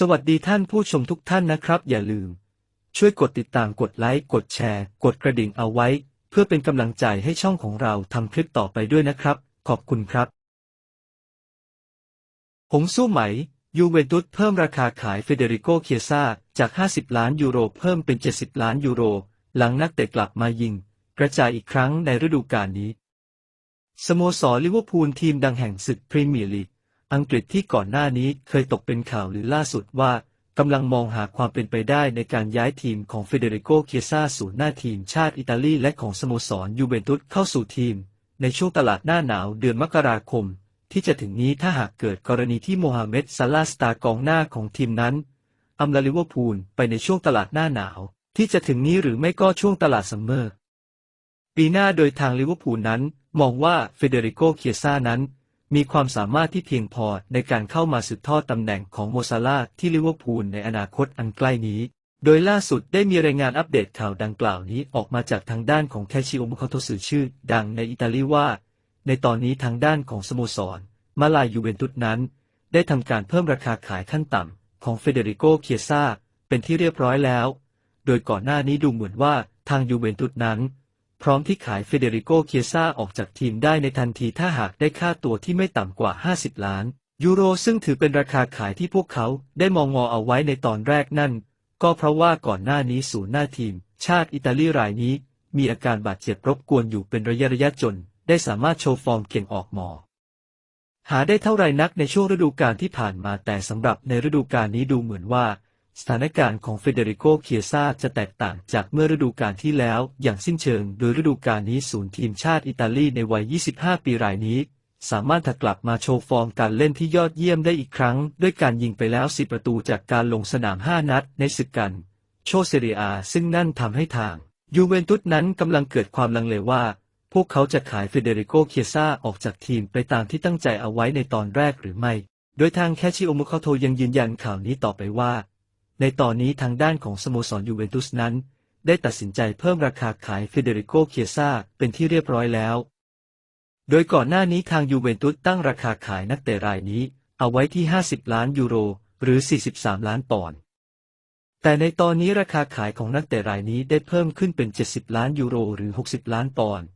สวัสดีท่านผู้ชมทุกท่านนะครับ อย่าลืม ช่วยกดติดตามกดไลค์ กดแชร์ กดกระดิ่งเอาไว้ เพื่อเป็นกำลังใจให้ช่องของเราทำคลิปต่อไปด้วยนะครับ ขอบคุณครับ หงสู้ไหม ยูเวนตุสเพิ่มราคาขายเฟเดริโกเคียซาจาก 50 ล้านยูโรเพิ่มเป็น 70 ล้านยูโร หลังนักเตะกลับมายิง กระจายอีกครั้งในฤดูกาลนี้ สโมสรลิเวอร์พูลทีมดังแห่งศึกพรีเมียร์ลีก อังกฤษที่ก่อนหน้านี้เคยตกเป็นข่าวหรือล่าสุดว่ากำลังมองหาความเป็นไปได้ในการย้ายทีมของเฟเดริโก เคียซาสู่หน้าทีมชาติอิตาลีและของสโมสรยูเวนตุสเข้าสู่ทีม ในช่วงตลาดหน้าหนาวเดือนมกราคม ที่จะถึงนี้ถ้าหากเกิดกรณีที่โมฮัมเหม็ดซาลาสตากองหน้าของทีมนั้นอำลาลิเวอร์พูลไปในช่วงตลาดหน้าหนาว ที่จะถึงนี้หรือไม่ก็ช่วงตลาดซัมเมอร์ ปีหน้าโดยทางลิเวอร์พูลนั้น มองว่าเฟเดริโก เคียซานั้น มีความสามารถที่เพียงพอในการเข้ามาสืบทอดตำแหน่งของโมซาลาที่ลิเวอร์พูลในอนาคตอันใกล้นี้ โดยล่าสุดได้มีรายงานอัปเดตข่าวดังกล่าวนี้ออกมาจากทางด้านของแคชิโอมุคาโตสื่อชื่อ ดังในอิตาลีว่า ในตอนนี้ทางด้านของสโมสร มาลายูเวนตุสนั้น ได้ทำการเพิ่มราคาขายขั้นต่ำของเฟเดริโกเคียซาเป็นที่เรียบร้อยแล้ว โดยก่อนหน้านี้ดูเหมือนว่าทางยูเวนตุสนั้น พร้อมที่ขายเฟเดริโกเคียซาออกจากทีมได้ในทันทีถ้าหากได้ค่าตัวที่ไม่ต่ำกว่า 50 ล้าน ยูโรซึ่งถือเป็นราคาขายที่พวกเขาได้มองงอเอาไว้ในตอนแรกนั่น ก็เพราะว่าก่อนหน้านี้ศูนย์หน้าทีม ชาติอิตาลีรายนี้ มีอาการบาดเจ็บรบกวนอยู่เป็นระยะระยะจน ได้สามารถโชว์ฟอร์มเก่งออกหมอหาได้เท่าไรนักในช่วงฤดูกาลที่ผ่านมาแต่สำหรับในฤดูกาลนี้ดูเหมือนว่า สถานการณ์ของเฟเดริโก เคียซาจะแตกต่างจากเมื่อฤดูกาลที่แล้วอย่างสิ้นเชิง โดยฤดูกาลนี้ศูนย์ทีมชาติอิตาลีในวัย 25 ปีรายนี้ สามารถถักกลับมาโชว์ฟอร์มการเล่นที่ยอดเยี่ยมได้อีกครั้ง ด้วยการยิงไปแล้ว 10 ประตูจากการลงสนาม 5 นัดในศึกกัน โชเซเรียซึ่งนั่นทำให้ทาง ยูเวนตุสนั้นกำลังเกิดความลังเลว่า พวกเขาจะขายเฟเดริโก เคียซาออกจากทีมไปตามที่ตั้งใจเอาไว้ในตอนแรกหรือไม่ โดยทางแคชิโอมุคาโทยังยืนยันข่าวนี้ต่อไปว่า ในตอนนี้ทางด้านของสโมสรยูเวนตุสนั้น ได้ตัดสินใจเพิ่มราคาขายเฟเดริโกเคียซาเป็นที่เรียบร้อยแล้ว โดยก่อนหน้านี้ทางยูเวนตุสตั้งราคาขายนักเตะรายนี้ เอาไว้ที่ 50 ล้านยูโร หรือ 43 ล้านปอนด์แต่ในตอนนี้ราคาขายของนักเตะรายนี้ได้เพิ่มขึ้นเป็น 70 ล้านยูโร หรือ 60 ล้านปอนด์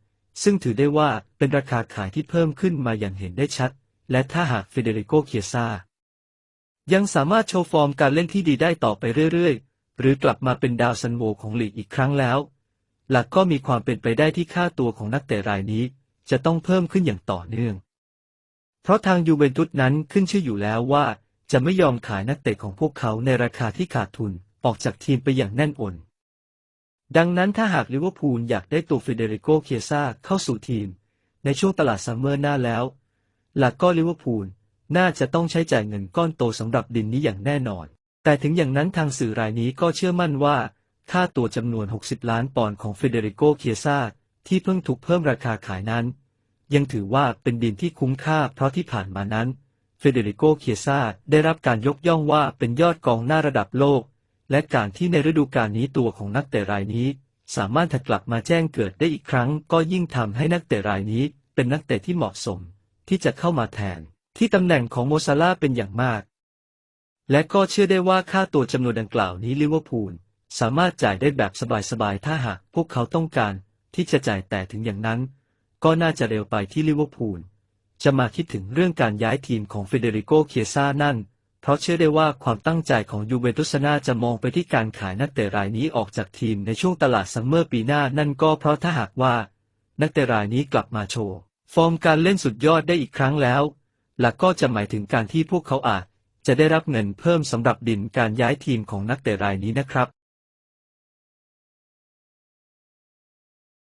ซึ่งถือได้ว่าเป็นราคาขายที่เพิ่มขึ้นมาอย่างเห็นได้ชัด และถ้าหากเฟเดริโกเคียซา ยังสามารถโชว์ฟอร์มการเล่นที่ดีได้ต่อไปเรื่อยๆ หรือกลับมาเป็นดาวซันโวของลีกอีกครั้งแล้ว หลักก็มีความเป็นไปได้ที่ค่าตัวของนักเตะรายนี้ จะต้องเพิ่มขึ้นอย่างต่อเนื่อง เพราะทางยูเวนตุสนั้นขึ้นชื่ออยู่แล้วว่า จะไม่ยอมขายนักเตะของพวกเขาในราคาที่ขาดทุนออกจากทีมไปอย่างแน่นอนดังนั้นถ้าหากลิเวอร์พูลอยากได้ตัวเฟเดริโกเคียซาเข้าสู่ทีม ในช่วงตลาดซัมเมอร์หน้าแล้ว หลักก็ลิเวอร์พูล น่าจะต้องใช้จ่ายเงินก้อนโตสำหรับดินนี้อย่างแน่นอน แต่ถึงอย่างนั้นทางสื่อรายนี้ก็เชื่อมั่นว่า ค่าตัวจำนวน 60 ล้านปอนด์ของเฟเดริโกเคียซาที่เพิ่งถูกเพิ่มราคาขายนั้น ยังถือว่าเป็นดินที่คุ้มค่าเพราะที่ผ่านมานั้น เฟเดริโกเคียซาได้รับการยกย่องว่าเป็นยอดกองหน้าระดับโลก และการที่ในฤดูกาลนี้ตัวของนักเตะรายนี้ สามารถถักกลับมาแจ้งเกิดได้อีกครั้ง ก็ยิ่งทำให้นักเตะรายนี้ เป็นนักเตะที่เหมาะสม ที่จะเข้ามาแทน ที่ตำแหน่งของโมซาลาเป็นอย่างมาก และก็เชื่อได้ว่าค่าตัวจำนวนดังกล่าวนี้ลิเวอร์พูลสามารถจ่ายได้แบบสบายๆ ถ้าหากพวกเขาต้องการที่จะจ่ายแต่ถึงอย่างนั้น ก็น่าจะเร็วไปที่ลิเวอร์พูลจะมาคิดถึงเรื่องการย้ายทีมของเฟเดริโกเคียซานั่น เพราะเชื่อได้ว่าความตั้งใจของยูเวนตุสน่าจะมองไปที่การขายนักเตะรายนี้ออกจากทีมในช่วงตลาดซัมเมอร์ปีหน้านั่นก็เพราะถ้าหากว่า นักเตะรายนี้กลับมาโชว์ ฟอร์มการเล่นสุดยอดได้อีกครั้งแล้ว หลักก็จะหมายถึงการที่พวกเขาอาจ จะได้รับเงินเพิ่มสำหรับดินการย้ายทีมของนักเตะรายนี้นะครับ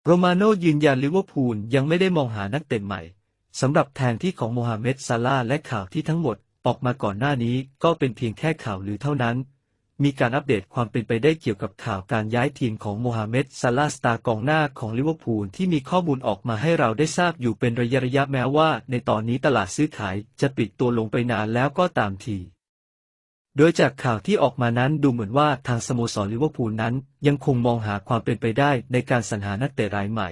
โรมาโนยืนยันลิเวอร์พูลยังไม่ได้มองหานักเตะใหม่สำหรับแทนที่ของโมฮัมเหม็ดซาลาและข่าวที่ทั้งหมดออกมาก่อนหน้านี้ก็เป็นเพียงแค่ข่าวหรือเท่านั้น มีการอัปเดตความเป็นไปได้เกี่ยวกับข่าวการย้ายทีมของโมฮัมเหม็ดซาลาสตากองหน้าของลิเวอร์พูลที่มีข้อมูลออกมาให้เราได้ทราบอยู่เป็นระยะระยะแม้ว่า ในตอนนี้ตลาดซื้อขายจะปิดตัวลงไปนานแล้วก็ตามทีโดยจากข่าวที่ออกมานั้นดูเหมือนว่าทางสโมสรลิเวอร์พูลนั้น ยังคงมองหาความเป็นไปได้ในการสรรหานักเตะรายใหม่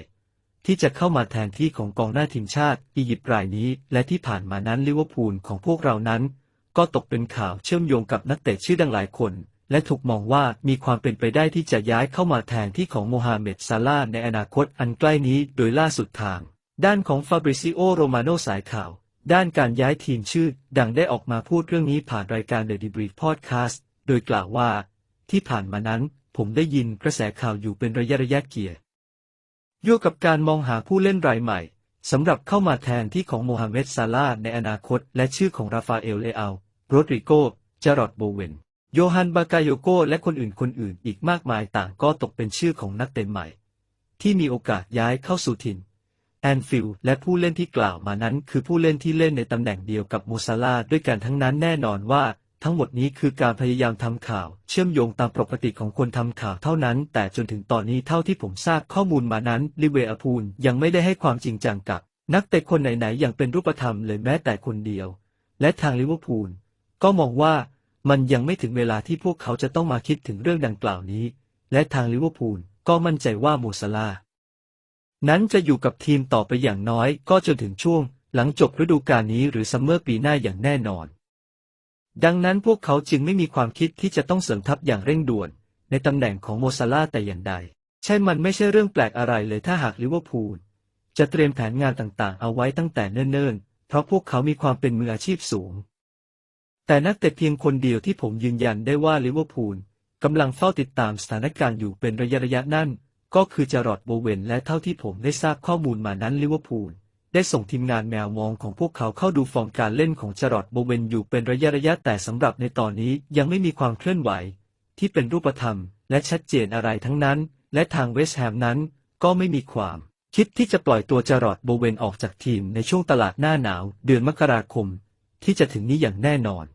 ที่จะเข้ามาแทนที่ของกองหน้าทีมชาติอียิปต์รายนี้ และที่ผ่านมานั้นลิเวอร์พูลของพวกเรานั้น ก็ตกเป็นข่าวเชื่อมโยงกับนักเตะชื่อดังหลายคน และถูกมองว่ามีความเป็นไปได้ที่จะย้ายเข้ามาแทนที่ของโมฮัมเหม็ดซาลาห์ในอนาคตอันใกล้นี้โดยล่าสุดทาง ด้านของฟาบริซิโอโรมาโนสายข่าว ด้านการย้ายทีมชื่อ ดังได้ออกมาพูดเรื่องนี้ผ่านรายการ The Debrief Podcast โดยกล่าวว่า ที่ผ่านมานั้นผมได้ยินกระแสข่าวอยู่เป็นระยะระยะเกียร์โยกับการมองหาผู้เล่นรายใหม่สำหรับเข้ามาแทนที่ของโมฮัมเหม็ดซาลาห์ในอนาคต และชื่อของราฟาเอลเลอาโรดริโกจารอดโบเวน โยฮันบากาโยโกและคนอื่นคนอื่นอีกมากมายต่างก็ตกเป็นชื่อของนักเตะใหม่ ที่มีโอกาสย้ายเข้าสู่ถิ่นแอนฟิลและผู้เล่นที่กล่าวมานั้นคือผู้เล่นที่เล่นในตำแหน่งเดียวกับโมซาลาด้วยกันทั้งนั้นแน่นอนว่า ทั้งหมดนี้คือการพยายามทำข่าว เชื่อมโยงตามปกติของคนทำข่าวเท่านั้น แต่จนถึงตอนนี้เท่าที่ผมทราบข้อมูลมานั้นลิเวอร์พูลยังไม่ได้ให้ความจริงจังกับ นักเตะคนไหนๆอย่างเป็นรูปธรรมเลยแม้แต่คนเดียว และทางลิเวอร์พูลก็มองว่า มันยังไม่ถึงเวลาที่พวกเขาจะต้องมาคิดถึงเรื่องดังกล่าวนี้ และทางลิเวอร์พูลก็มั่นใจว่าโมซาลา นั้นจะอยู่กับทีมต่อไปอย่างน้อยก็จนถึงช่วง หลังจบฤดูกาลนี้หรือซัมเมอร์ปีหน้าอย่างแน่นอน ดังนั้นพวกเขาจึงไม่มีความคิดที่จะต้องเสริมทัพอย่างเร่งด่วน ในตำแหน่งของโมซาลาแต่อย่างใด ใช่มันไม่ใช่เรื่องแปลกอะไรเลยถ้าหากลิเวอร์พูลจะเตรียมแผนงานต่างๆ เอาไว้ตั้งแต่เนิ่นๆ เพราะพวกเขามีความเป็นมืออาชีพสูง แต่นักเตะเพียงคนเดียวที่ผมยืนยันได้ว่าลิเวอร์พูลกำลังเฝ้าติดตามสถานการณ์อยู่เป็นระยะระยะนั่น ก็คือจารอดโบเวนและเท่าที่ผมได้ทราบข้อมูลมานั้นลิเวอร์พูลได้ส่งทีมงานแมวมองของพวกเขาเข้าดูฟอร์มการเล่นของจารอดโบเวนอยู่เป็นระยะระยะแต่สำหรับในตอนนี้ยังไม่มีความเคลื่อนไหว ที่เป็นรูปธรรม และชัดเจนอะไรทั้งนั้น และทางเวสต์แฮมนั้น ก็ไม่มีความคิดที่จะปล่อยตัวจารอดโบเวนออกจากทีมในช่วงตลาดหน้าหนาว เดือนมกราคม ที่จะถึงนี้อย่างแน่นอน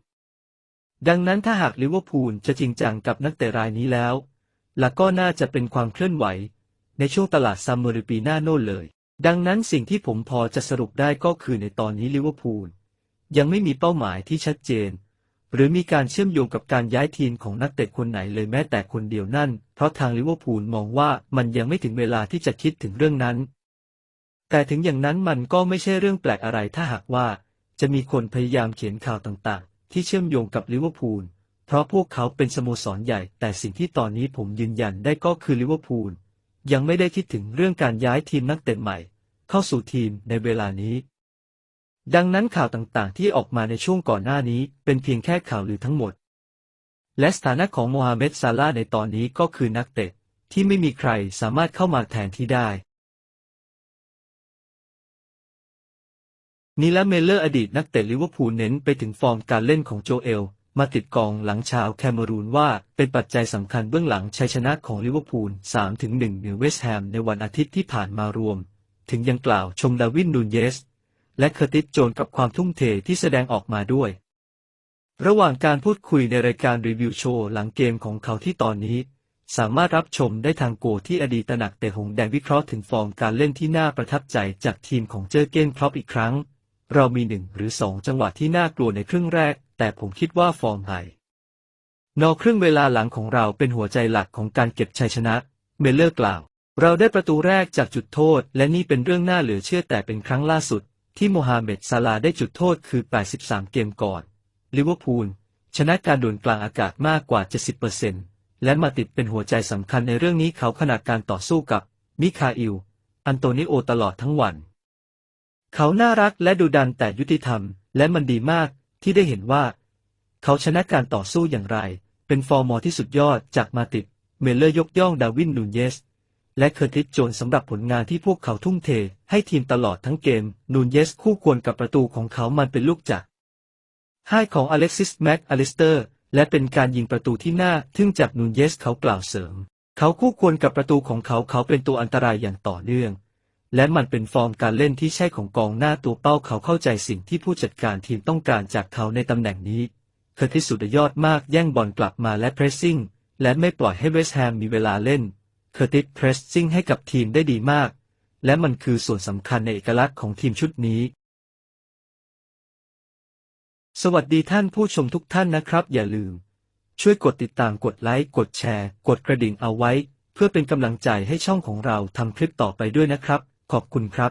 ดังนั้นถ้าหากลิเวอร์พูลจะจริงจังกับนักเตะรายนี้แล้วและก็น่าจะเป็นความเคลื่อนไหว ในช่วงตลาดซัมเมอร์ปีหน้าโน่นเลย ดังนั้นสิ่งที่ผมพอจะสรุปได้ก็คือในตอนนี้ลิเวอร์พูลยังไม่มีเป้าหมายที่ชัดเจน หรือมีการเชื่อมโยงกับการย้ายทีมของนักเตะคนไหนเลยแม้แต่คนเดียวนั่น เพราะทางลิเวอร์พูลมองว่ามันยังไม่ถึงเวลาที่จะคิดถึงเรื่องนั้น แต่ถึงอย่างนั้นมันก็ไม่ใช่เรื่องแปลกอะไรถ้าหากว่าจะมีคนพยายามเขียนข่าวต่าง ที่เชื่อมโยงกับลิเวอร์พูล เพราะพวกเขาเป็นสโมสรใหญ่ แต่สิ่งที่ตอนนี้ผมยืนยันได้ก็คือลิเวอร์พูล ยังไม่ได้คิดถึงเรื่องการย้ายทีมนักเตะใหม่ เข้าสู่ทีมในเวลานี้ ดังนั้นข่าวต่างๆ ที่ออกมาในช่วงก่อนหน้านี้เป็นเพียงแค่ข่าวลือทั้งหมด และสถานะของโมฮัมเหม็ดซาลาในตอนนี้ก็คือนักเตะที่ไม่มีใครสามารถเข้ามาแทนที่ได้ นีและเมเลอร์อดีตนักเตะลิเวอร์พูลเน้นไปถึงฟอร์มการเล่นของโจเอล มาติดกองหลังชาวแคเมรูนว่าเป็นปัจจัยสำคัญเบื้องหลังชัยชนะของลิเวอร์พูล 3-1เหนือเวสต์แฮมในวันอาทิตย์ที่ผ่านมารวม ถึงยังกล่าวชมดาวินนูนเยส และเคอร์ติสโจนกับความทุ่มเทที่แสดงออกมาด้วย ระหว่างการพูดคุยในรายการรีวิวโชว์หลังเกมของเขาที่ตอนนี้ สามารถรับชมได้ทางโกที่อดีตนักเตะหงแดงวิเคราะห์ถึงฟอร์มการเล่นที่น่าประทับใจจากทีมของเจอเก้นครอปอีกครั้ง เรามีหนึ่งหรือสองจังหวะที่น่ากลัวในครึ่งแรก แต่ผมคิดว่าฟอร์มไฮนอกครึ่งเวลาหลังของเราเป็นหัวใจหลักของการเก็บชัยชนะ เมลเลอร์กล่าว เราได้ประตูแรกจากจุดโทษ และนี่เป็นเรื่องน่าเหลือเชื่อแต่เป็นครั้งล่าสุด ที่โมฮัมเหม็ดซาลาได้จุดโทษคือ 83 เกมก่อนลิเวอร์พูลชนะการดวนกลางอากาศมากกว่า 70%และมาติดเป็นหัวใจสำคัญในเรื่องนี้เขาขณะการต่อสู้กับมิคาอิล อันโตนิโอตลอดทั้งวัน เขาน่ารักและดุดันแต่ยุติธรรม และมันดีมากที่ได้เห็นว่า เขาชนะการต่อสู้อย่างไร เป็นฟอร์มอที่สุดยอดจากมาติด เมลเลอร์ยกย่องดาวินนูนเยส และเคอร์ติสโจนสำหรับผลงานที่พวกเขาทุ่มเท ให้ทีมตลอดทั้งเกม นูนเยสคู่ควรกับประตูของเขามันเป็นลูกจากให้ของอเล็กซิสแม็กอลิสเตอร์ และเป็นการยิงประตูที่น่าทึ่งจากนูนเยสเขากล่าวเสริม เขาคู่ควรกับประตูของเขาเขาเป็นตัวอันตรายอย่างต่อเนื่อง และมันเป็นฟอร์มการเล่นที่ใช่ของกองหน้าตัวเป้าเขาเข้าใจสิ่งที่ผู้จัดการทีมต้องการจากเขาในตำแหน่งนี้เคอร์ติสสุดยอดมากแย่งบอลกลับมาและเพรสซิ่ง และไม่ปล่อยให้เวสต์แฮมมีเวลาเล่นเคอร์ติสเพรสซิ่งให้กับทีมได้ดีมาก และมันคือส่วนสำคัญในเอกลักษณ์ของทีมชุดนี้ สวัสดีท่านผู้ชมทุกท่านนะครับ อย่าลืม ช่วยกดติดตามกดไลค์ กดแชร์ กดกระดิ่งเอาไว้ เพื่อเป็นกำลังใจให้ช่องของเราทำคลิปต่อไปด้วยนะครับ ขอบคุณครับ